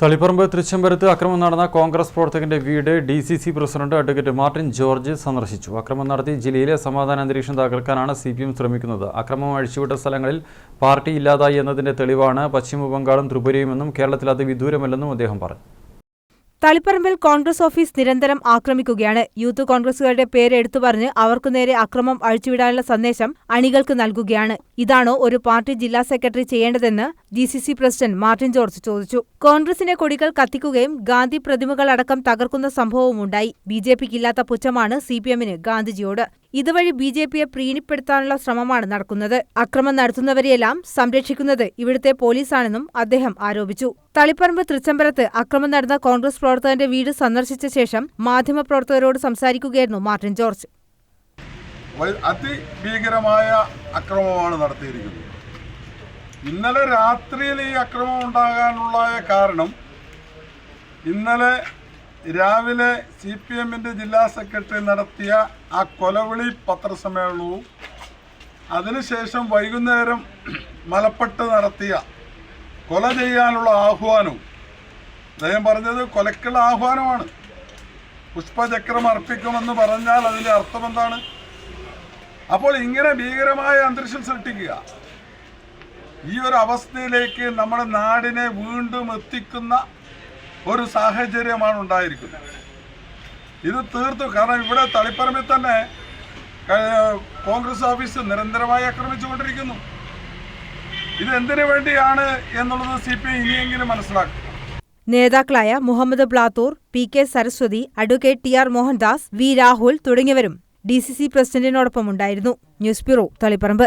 തളിപ്പറമ്പ് തൃച്ചംബരത്ത് അക്രമം നടന്ന കോൺഗ്രസ് പ്രവർത്തകന്റെ വീട് D C C president advocate Martin George സന്ദർശിച്ചു. അക്രമം നടത്തി ജില്ലയിലെ സമാധാന അന്തരീക്ഷം തകർക്കാനാണ് സി പി എം ശ്രമിക്കുന്നത്. അക്രമം അഴിച്ചുവിട്ട സ്ഥലങ്ങളിൽ പാർട്ടി ഇല്ലാതായി എന്നതിന്റെ തെളിവാണ് പശ്ചിമ ബംഗാളും ത്രിപുരയുമെന്നും കേരളത്തിൽ അത് വിദൂരമല്ലെന്നും അദ്ദേഹം പറഞ്ഞു. തളിപ്പറമ്പിൽ കോൺഗ്രസ് ഓഫീസ് നിരന്തരം ആക്രമിക്കുകയാണ്. യൂത്ത് കോൺഗ്രസുകാരുടെ പേര് എടുത്തു പറഞ്ഞ് അവർക്കു നേരെ അക്രമം അഴിച്ചുവിടാനുള്ള സന്ദേശം അണികൾക്ക് നൽകുകയാണ്. ഇതാണോ ഒരു പാർട്ടി ജില്ലാ സെക്രട്ടറി ചെയ്യേണ്ടതെന്ന് D C C president Martin George ചോദിച്ചു. കോൺഗ്രസിന്റെ കൊടികൾ കത്തിക്കുകയും ഗാന്ധി പ്രതിമകളടക്കം തകർക്കുന്ന സംഭവവുമുണ്ടായി ബി ജെ പിക്കില്ലാത്ത പുച്ഛമാണ് സി പി എമ്മിന് ഗാന്ധിജിയോട്. ഇതുവഴി ബി ജെ പിയെ പ്രീണിപ്പെടുത്താനുള്ള ശ്രമമാണ് നടക്കുന്നത്. അക്രമം നടത്തുന്നവരെയെല്ലാം സംരക്ഷിക്കുന്നത് ഇവിടുത്തെ പോലീസാണെന്നും അദ്ദേഹം ആരോപിച്ചു. തളിപ്പറമ്പ് തൃച്ചംബരത്ത് അക്രമം നടന്ന കോൺഗ്രസ് പ്രവർത്തകന്റെ വീട് സന്ദർശിച്ച ശേഷം മാധ്യമപ്രവർത്തകരോട് സംസാരിക്കുകയായിരുന്നു മാർട്ടിൻ ജോർജ്. അതിഭീകരമായ അക്രമമാണ് നടത്തിയിരിക്കുന്നത്. ഇന്നലെ രാത്രിയിൽ ഈ അക്രമം ഉണ്ടാകാനുള്ള കാരണം ഇന്നലെ രാവിലെ സി പി എമ്മിന്റെ ജില്ലാ സെക്രട്ടറി നടത്തിയ ആ കൊലവിളി പത്രസമ്മേളനവും അതിനുശേഷം വൈകുന്നേരം മലപ്പെട്ട് നടത്തിയ കൊല ചെയ്യാനുള്ള ആഹ്വാനവും. അദ്ദേഹം പറഞ്ഞത് കൊലക്കുള്ള ആഹ്വാനമാണ്. പുഷ്പചക്രം അർപ്പിക്കുമെന്ന് പറഞ്ഞാൽ അതിന്റെ അർത്ഥം എന്താണ് അപ്പോൾ ഇങ്ങനെ ഭീകരമായ അന്തരീക്ഷം സൃഷ്ടിക്കുക. ഈ ഒരു അവസ്ഥയിലേക്ക് നമ്മുടെ നാടിനെ വീണ്ടും എത്തിക്കുന്ന ഒരു സാഹചര്യമാണ് ഉണ്ടായിരിക്കുന്നത്. ഇത് തീർത്തു കാരണം ഇവിടെ തളിപ്പറമ്പിൽ തന്നെ കോൺഗ്രസ് ഓഫീസ് നിരന്തരമായി ആക്രമിച്ചുകൊണ്ടിരിക്കുന്നു. ഇത് എന്തിനു വേണ്ടിയാണ് എന്നുള്ളത് സി പി ഐ ഇനിയെങ്കിലും മനസ്സിലാക്കും. നേതാക്കളായ Muhammad Blathur P K Saraswathi advocate T R Mohandas V Rahul തുടങ്ങിയവരും ഡി സി സി പ്രസിഡന്റിനോടൊപ്പമുണ്ടായിരുന്നു ന്യൂസ് ബ്യൂറോ തളിപ്പറമ്പ്.